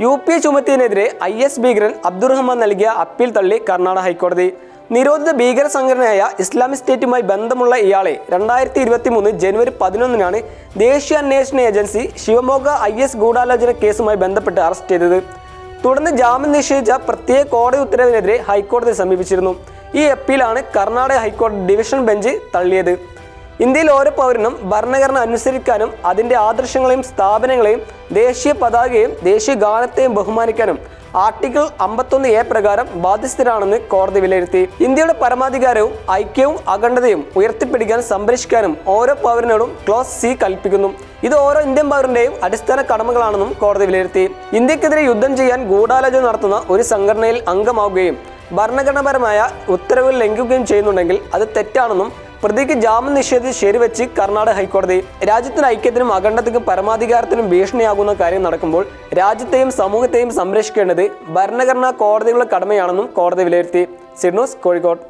U P A ചുമത്തിയതിനെതിരെ I S ഭീകരൻ അബ്ദുറഹ്മാൻ നൽകിയ അപ്പീൽ തള്ളി കർണാടക ഹൈക്കോടതി. നിരോധിത ഭീകര സംഘടനയായ ഇസ്ലാമിക് സ്റ്റേറ്റുമായി ബന്ധമുള്ള ഇയാളെ രണ്ടായിരത്തി ഇരുപത്തി മൂന്ന് ജനുവരി പതിനൊന്നിനാണ് ദേശീയ അന്വേഷണ ഏജൻസി ശിവമോഗ ഐ എസ് ഗൂഢാലോചന കേസുമായി ബന്ധപ്പെട്ട് അറസ്റ്റ് ചെയ്തത്. തുടർന്ന് ജാമ്യം നിഷേധിച്ച പ്രത്യേക കോടതി ഉത്തരവിനെതിരെ ഹൈക്കോടതി സമീപിച്ചിരുന്നു. ഈ അപ്പീലാണ് കർണാടക ഹൈക്കോടതി ഡിവിഷൻ ബെഞ്ച് തള്ളിയത്. ഇന്ത്യയിൽ ഓരോ പൗരനും ഭരണഘടന അനുസരിക്കാനും അതിന്റെ ആദർശങ്ങളെയും സ്ഥാപനങ്ങളെയും ദേശീയ പതാകയെയും ദേശീയ ഗാനത്തെയും ബഹുമാനിക്കാനും ആർട്ടിക്കിൾ അമ്പത്തൊന്ന് എ പ്രകാരം ബാധ്യസ്ഥരാണെന്ന് കോടതി വിലയിരുത്തി. ഇന്ത്യയുടെ പരമാധികാരവും ഐക്യവും അഖണ്ഡതയും ഉയർത്തിപ്പിടിക്കാൻ സംരക്ഷിക്കാനും ഓരോ പൗരനോടും ക്ലോസ് സി കൽപ്പിക്കുന്നു. ഇത് ഓരോ ഇന്ത്യൻ പൗരന്റെയും അടിസ്ഥാന കടമകളാണെന്നും കോടതി വിലയിരുത്തി. ഇന്ത്യക്കെതിരെ യുദ്ധം ചെയ്യാൻ ഗൂഢാലോചന നടത്തുന്ന ഒരു സംഘടനയിൽ അംഗമാവുകയും ഭരണഘടനാപരമായ ഉത്തരവുകൾ ലംഘിക്കുകയും ചെയ്യുന്നുണ്ടെങ്കിൽ അത് തെറ്റാണെന്നും പ്രതിക്ക് ജാമ്യം നിഷേധിച്ച് ശരിവെച്ച് കർണാടക ഹൈക്കോടതി രാജ്യത്തിന് ഐക്യത്തിനും അഖണ്ഡത്തിനും പരമാധികാരത്തിനും ഭീഷണിയാകുന്ന കാര്യം നടക്കുമ്പോൾ രാജ്യത്തെയും സമൂഹത്തെയും സംരക്ഷിക്കേണ്ടത് ഭരണഘടനാ കോടതികളുടെ കടമയാണെന്നും കോടതി വിലയിരുത്തി. സിഡ്നോസ് കോഴിക്കോട്.